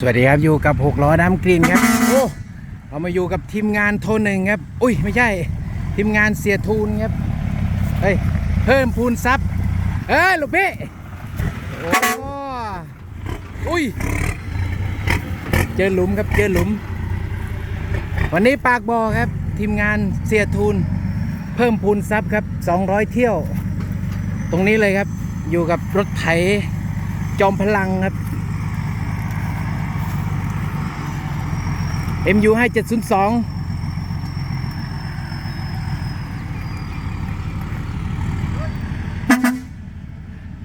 สวัสดีครับ อยู่กับหกล้อน้ำกรีนครับ โอ้เรามาอยู่กับทีมงานโทนหนึ่งครับ อุ้ยไม่ใช่ ทีมงานเสียทูนครับ เฮ้ย เพิ่มพูนซับเอ้ยลูกพี่โอ้อุ้ย เจอหลุมครับเจอหลุม วันนี้ปากบอครับ ทีมงานเสียทูน เพิ่มพูนซับครับ 200 เที่ยว ตรงนี้เลยครับ อยู่กับรถไถจอมพลังครับ MU ให้702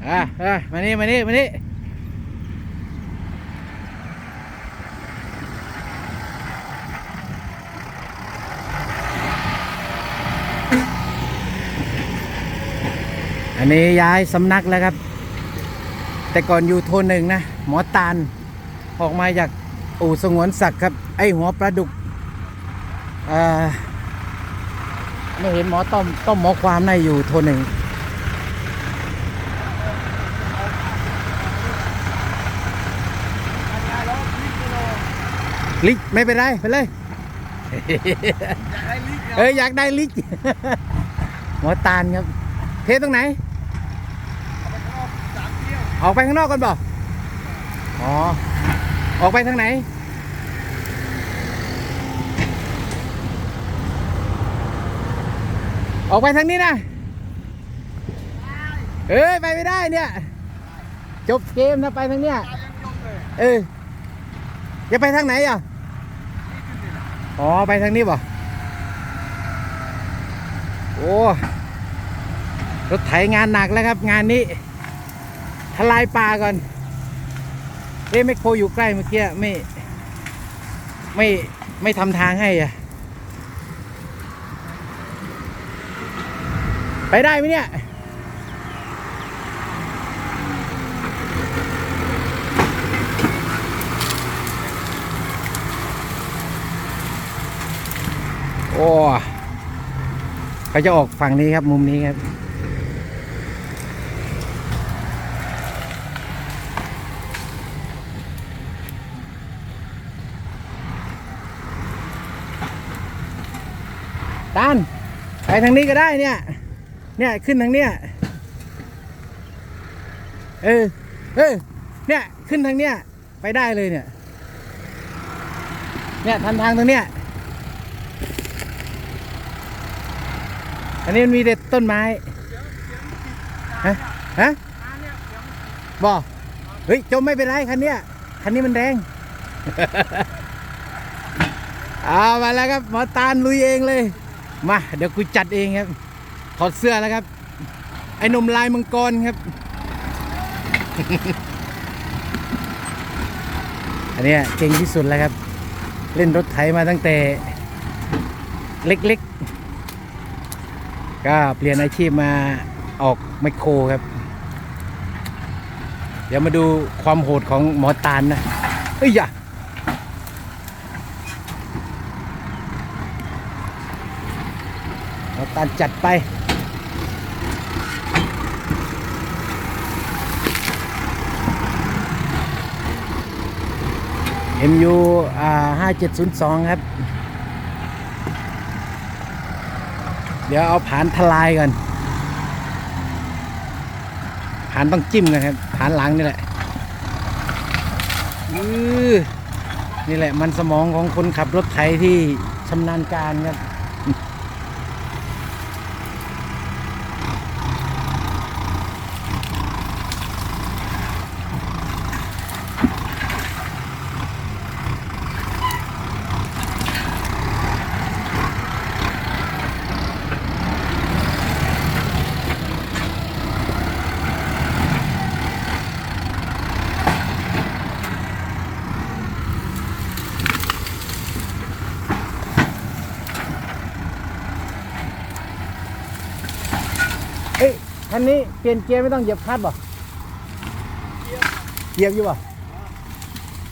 อะอะมานี่มานี่มานี่อันนี้ย้ายสำนักแล้วครับ แต่ก่อนอยู่โทนหนึ่งนะ หมอตาล ออกมาจาก อู่สงวนศักดิ์ครับ ไอหัวปลาดุกเอ่อไม่เห็นหมอต้อมต้อมหมอความในอยู่โทนหนึ่งลิกไม่เป็นไรไปเลยเอ้ยอยากได้ลิกหมอตาลครับ เทตรงไหน ออกไปข้างนอกก่อนบ่อ๋อ ออกไปทางไหน ออกไปทางนี้นะ เอ้ย ไปไม่ได้เนี่ย จบเกมนะไปทางเนี้ย เออจะไปทางไหนอะ อ๋อ ไปทางนี้บ่โอ้รถไถงานหนักแล้วครับ งานนี้ทลายป่าก่อน เอ๊ะแมคโครอยู่ใกล้เมื่อกี้ไม่ ไม่ไม่ทำทางให้อะไปได้ไหมเนี่ยโอ้เขาจะออกฝั่งนี้ครับมุมนี้ครับ ตานไปทางนี้ก็ได้เนี่ย เนี่ยขึ้นทางเนี้ย เออ เออ เนี่ยขึ้นทางเนี้ยไปได้เลยเนี่ย เนี่ยทำทางตรงเนี้ย อันนี้มันมีแต่ต้นไม้ ฮะ ฮะบอกเฮ้ย จมไม่เป็นไรคันเนี้ย คันนี้มันแรงเอามาแล้วครับหมอตาลลุยเองเลย มาเดี๋ยวกูจัดเองครับ ถอดเสื้อแล้วครับ ไอ้หนุ่มลายมังกรครับ อันนี้เก่งที่สุดแล้วครับ เล่นรถไถมาตั้งแต่ เล็กๆ ก็เปลี่ยนอาชีพมาออกไมโครครับ เดี๋ยวมาดูความโหดของหมอตาลนะเอ้ยอย่า เราการจัดไป MU อ่า5702 ครับ เดี๋ยวเอาผานทลายก่อน ผานต้องจิ้มกันครับ ผานหลังนี่แหละอือนี่แหละมันสมองของคนขับรถไถที่ชำนาญการครับ เอ้ย คันนี้เปลี่ยนเกียร์ไม่ต้องเหยียบคลัดบ่เหยียบอยู่บ่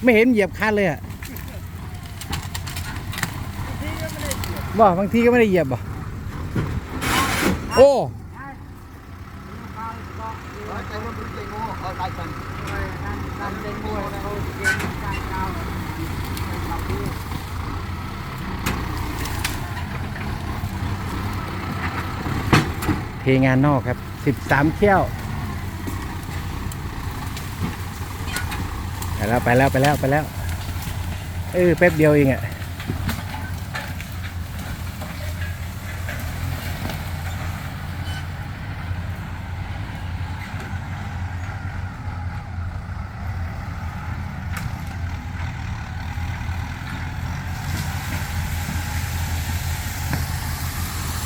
ไม่เห็นเหยียบคลัดเลยอะบ่บางทีก็ไม่ได้เหยียบบ่โอ้ เทงานนอกครับสิบสามเที่ยว ไปแล้วไปแล้วไปแล้วไปแล้ว เออแป๊บเดียวเองอะ่ะ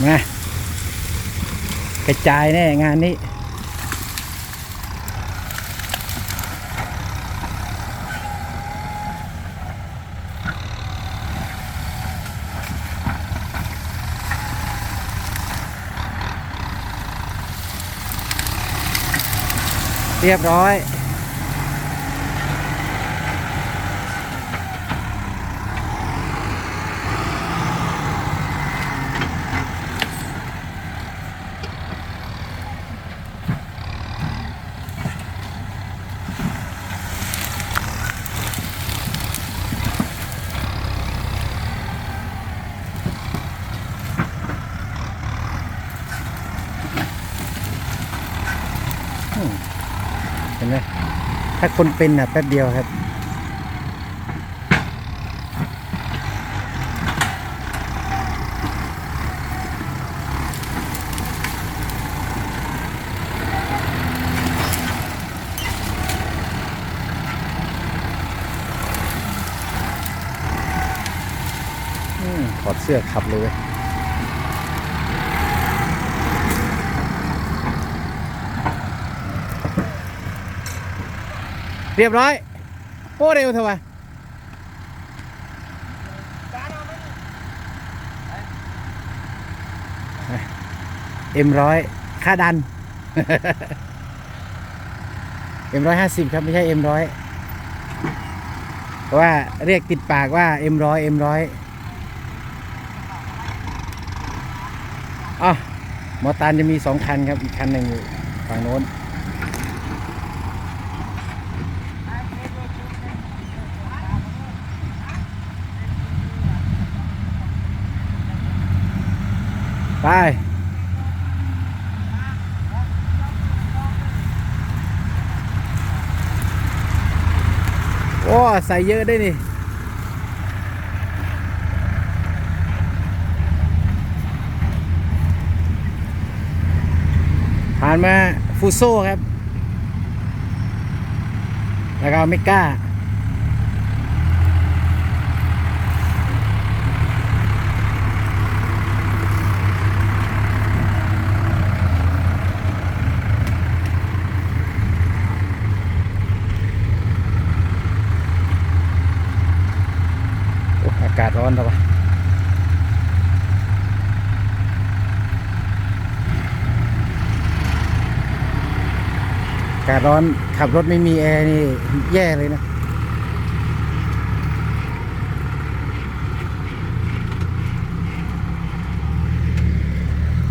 มา กระจายแน่งานนี้ เรียบร้อย เห็นไหมถ้าคนเป็นอะแป๊บเดียวครับอืมถอดเสื้อขับเลย เรียบร้อยโอ้เร็วเถอะวะเอ็มร้อยค่าดันเอ็มร้อยห้าสิบครับ ไม่ใช่เอ็มร้อยเพราะว่าเรียกติดปากว่าเอ็มร้อยเอ็มร้อยอ๋อมอตานจะมีสองคันครับ อีกคันหนึ่งอยู่ฝั่งโน้น ไป โอ้ ใส่เยอะได้นี่ผ่านมาฟูโซ่ครับ แล้วก็เมกา โอ้อากาศร้อนแล้ววะอากาศร้อนขับรถไม่มีแอร์นี่แย่เลยนะ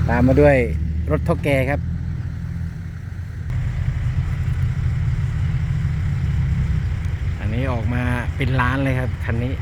ตามมาด้วยรถท่าแกครับอันนี้ออกมาเป็นล้านเลยครับคันนี้